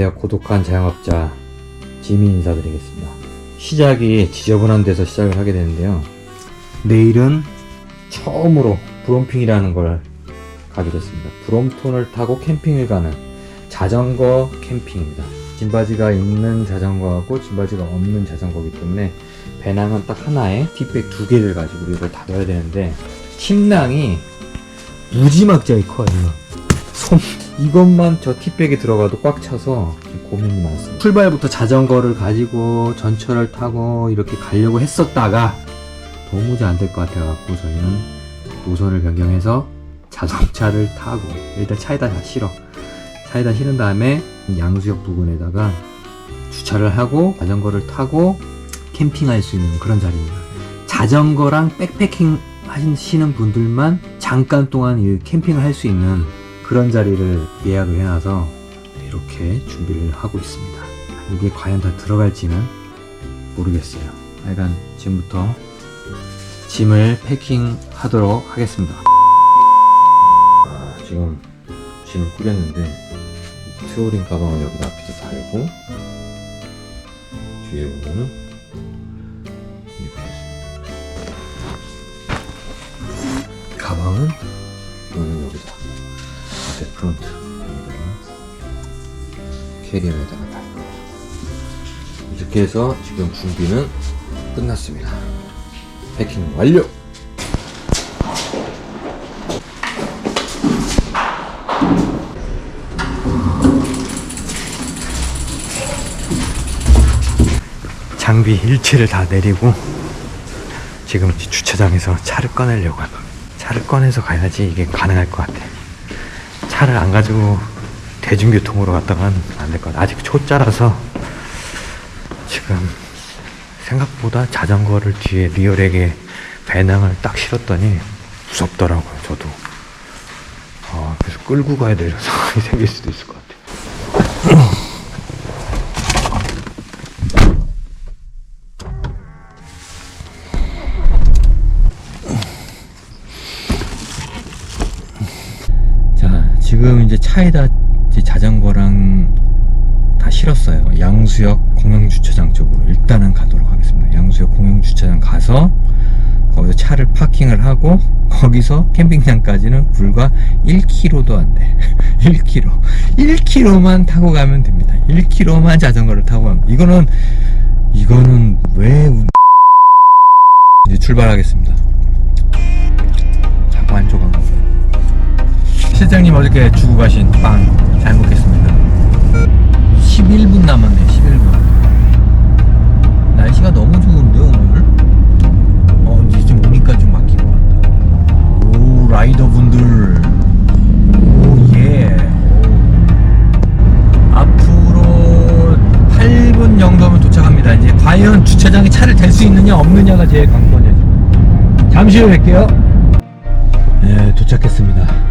안녕하세요. 고독한 자영업자 지미 인사드리겠습니다. 시작이 지저분한 데서 시작을 하게 되는데요. 내일은 처음으로 브롬핑이라는 걸 가기로 했습니다. 브롬톤을 타고 캠핑을 가는 자전거 캠핑입니다. 짐바지가 있는 자전거하고 짐바지가 없는 자전거이기 때문에 배낭은 딱 하나에 뒷백 두 개를 가지고 이걸 다 넣어야 되는데 침낭이 무지막지하게 커요. 손 이것만 저 팁백에 들어가도 꽉 차서 좀 고민이 많습니다. 출발부터 자전거를 가지고 전철을 타고 이렇게 가려고 했었다가 도무지 안 될 것 같아갖고 저희는 노선을 변경해서 자동차를 타고 일단 차에다 다 실어 차에다 실은 다음에 양수역 부근에다가 주차를 하고 자전거를 타고 캠핑할 수 있는 그런 자리입니다. 자전거랑 백패킹 하시는 분들만 잠깐 동안 이 캠핑을 할 수 있는 그런 자리를 예약을 해놔서 이렇게 준비를 하고 있습니다. 이게 과연 다 들어갈지는 모르겠어요. 하여간 지금부터 짐을 패킹하도록 하겠습니다. 아, 지금 짐을 꾸렸는데 트롤링 가방은 여기 앞에서 달고 뒤에 보면은 이렇게 가방은 앞에 프론트 여기다가 캐리어에다가 달고 이렇게 해서 지금 준비는 끝났습니다. 패킹 완료! 장비 일체를 다 내리고 지금 주차장에서 차를 꺼내려고 합니다. 차를 꺼내서 가야지 이게 가능할 것 같아. 차를 안 가지고 대중교통으로 갔다가는 안될 것 같아. 아직 초짜라서 지금 생각보다 자전거를 뒤에 리얼에게 배낭을 딱 실었더니 무섭더라고요, 저도. 아, 그래서 끌고 가야 될 상황이 생길 수도 있을 것 같아요. 자, 지금 이제 차에다 이제 자전거랑 다 실었어요. 양수역 공영주차장 쪽으로 일단은 가도록 하겠습니다. 양수역 공영주차장 가서 거기서 차를 파킹을 하고 거기서 캠핑장까지는 불과 1km도 안 돼. 1km. 1km만 타고 가면 됩니다. 1km만 자전거를 타고 가면 이거는 이거는 왜 우- 이제 출발하겠습니다. 자꾸 안 가고. 실장님 어저께 주고 가신 빵 잘 먹겠습니다. 11분 남았네, 11분. 날씨가 너무 좋은데, 오늘? 어, 이제 좀 오니까 좀 막힌 것 같다. 오, 라이더 분들. 오, 예. 오. 앞으로 8분 정도면 도착합니다. 이제 과연 주차장에 차를 댈 수 있느냐, 없느냐가 제 관건이에요. 지금. 잠시 후에 뵐게요. 네, 도착했습니다.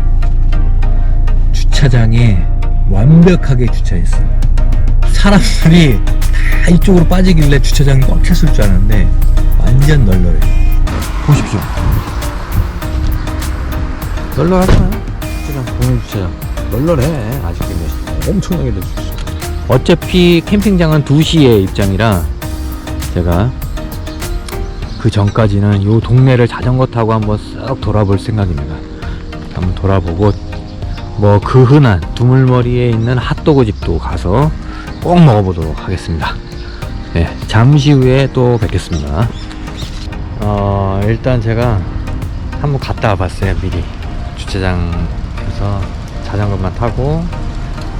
주차장에 완벽하게 주차했어요. 사람들이 다 이쪽으로 빠지길래 주차장이 꽉 찼을 줄 알았는데 완전 널널해. 보십시오. 널널하잖아요. 주차장, 공영 주차장. 널널해. 아직도 몇 엄청나게 있어. 어차피 캠핑장은 2시에 입장이라 제가 그 전까지는 요 동네를 자전거 타고 한번 쓱 돌아볼 생각입니다. 한번 돌아보고 뭐 그 흔한 두물머리에 있는 핫도그 집도 가서 꼭 먹어보도록 하겠습니다. 네, 잠시 후에 또 뵙겠습니다. 어, 일단 제가 한번 갔다 와봤어요, 미리. 주차장에서 자전거만 타고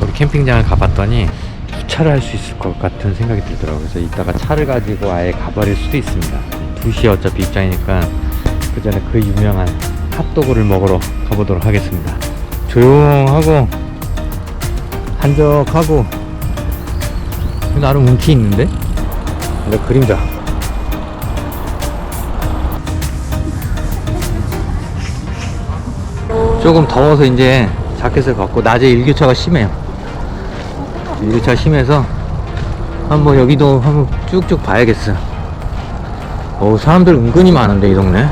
우리 캠핑장을 가봤더니 주차를 할 수 있을 것 같은 생각이 들더라고요. 그래서 이따가 차를 가지고 아예 가버릴 수도 있습니다. 2시에 어차피 입장이니까 그 전에 그 유명한 핫도그를 먹으러 가보도록 하겠습니다. 조용하고 한적하고. 나름 운치 있는데? 근데 그림자. 조금 더워서 이제 자켓을 벗고 낮에 일교차가 심해요. 일교차가 심해서 한번 여기도 한번 쭉쭉 봐야겠어요. 어 사람들 은근히 많은데 이 동네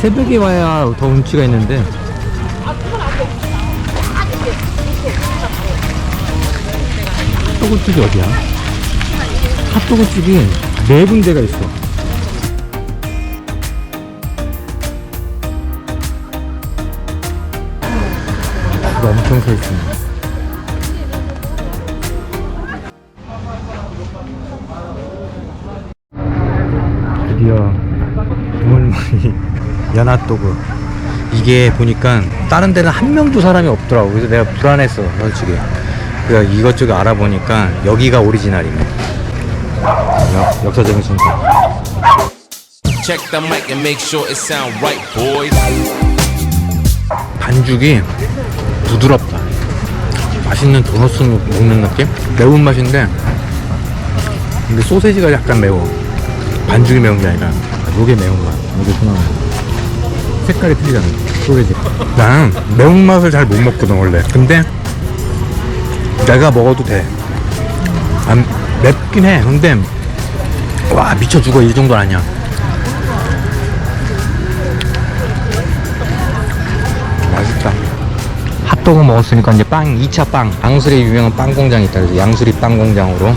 새벽에 와야 더 운치가 있는데 핫도그 집이 어디야? 핫도그 집이 네 군데가 있어. 줄가 엄청 서 있습니다. 연핫도그 이게 보니까 다른 데는 한 명도 사람이 없더라고. 그래서 내가 불안했어 솔직히 그래서 이것저것 알아보니까 여기가 오리지널이네. 역, 역사적인 boys. 반죽이 부드럽다. 맛있는 도넛 먹는 느낌? 매운맛인데 근데 소세지가 약간 매워. 반죽이 매운 게 아니라 요게 매운맛 요게 순한 색깔이 틀리잖아. 소세지. 난 매운맛을 잘 못 먹거든 원래. 근데 내가 먹어도 돼 안 맵긴 해. 근데 와 미쳐 죽어. 이 정도는 아니야. 맛있다. 핫도그 먹었으니까 이제 빵 2차 빵. 양수리 유명한 빵 공장이 있다 그래서 양수리 빵 공장으로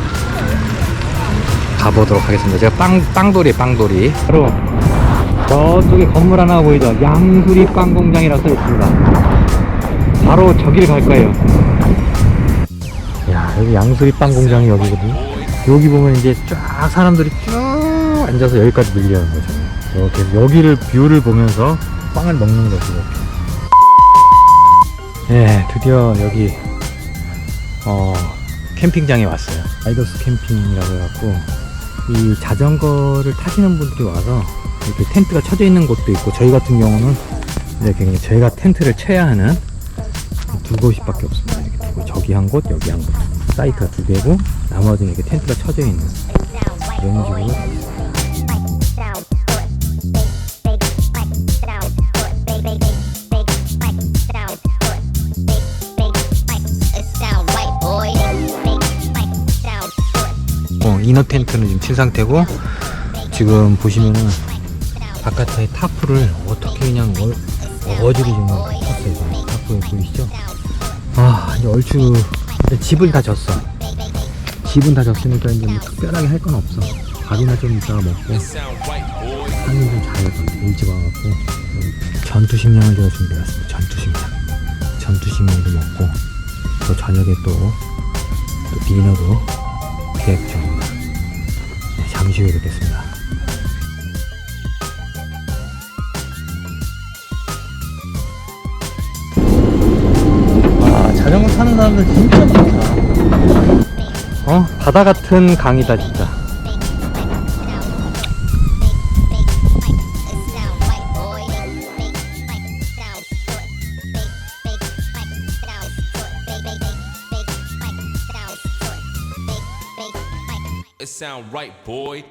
가보도록 하겠습니다. 제가 빵 빵돌이 빵돌이. 바로 저쪽에 건물 하나 보이죠? 양수리 빵 공장이라고 써있습니다. 바로 저기를 갈 거예요. 야 여기 양수리 빵 공장이 여기거든요. 여기 보면 이제 쫙 사람들이 쭉 앉아서 여기까지 밀려는 거죠 이렇게 여기를 뷰를 보면서 빵을 먹는 거죠. 예, 드디어 여기 어 캠핑장에 왔어요. 아이더스 캠핑이라고 해갖고 이 자전거를 타시는 분들이 와서 이렇게 텐트가 쳐져 있는 곳도 있고 저희 같은 경우는 이렇게 그냥 저희가 텐트를 쳐야 하는 두 곳밖에 없습니다. 이렇게 두 곳, 저기 한 곳, 여기 한 곳. 사이트가 두 개고 나머지는 이렇게 텐트가 쳐져 있는 이런 식으로. 어, 이너 텐트는 지금 친 상태고 지금 보시면은 바깥에 타프를 어떻게 그냥 얼, 어지로 지금 쳤어요. 타프 보이시죠? 아 이제 얼추 이제 집을 다 졌어 집은 다 졌으니까 이제 뭐 특별하게 할 건 없어 밥이나 좀 이따가 먹고. 한입 좀 자야 돼 일찍 와갖고 음, 전투식량을 제가 준비해왔습니다 전투식량 전투식량도 먹고 또 저녁에 또, 또 디너도 계획 중입니다 네, 잠시 후에 뵙겠습니다 타는 사람들 진짜 많다 어? 바다 같은 강이다 진짜 It sound right, boy.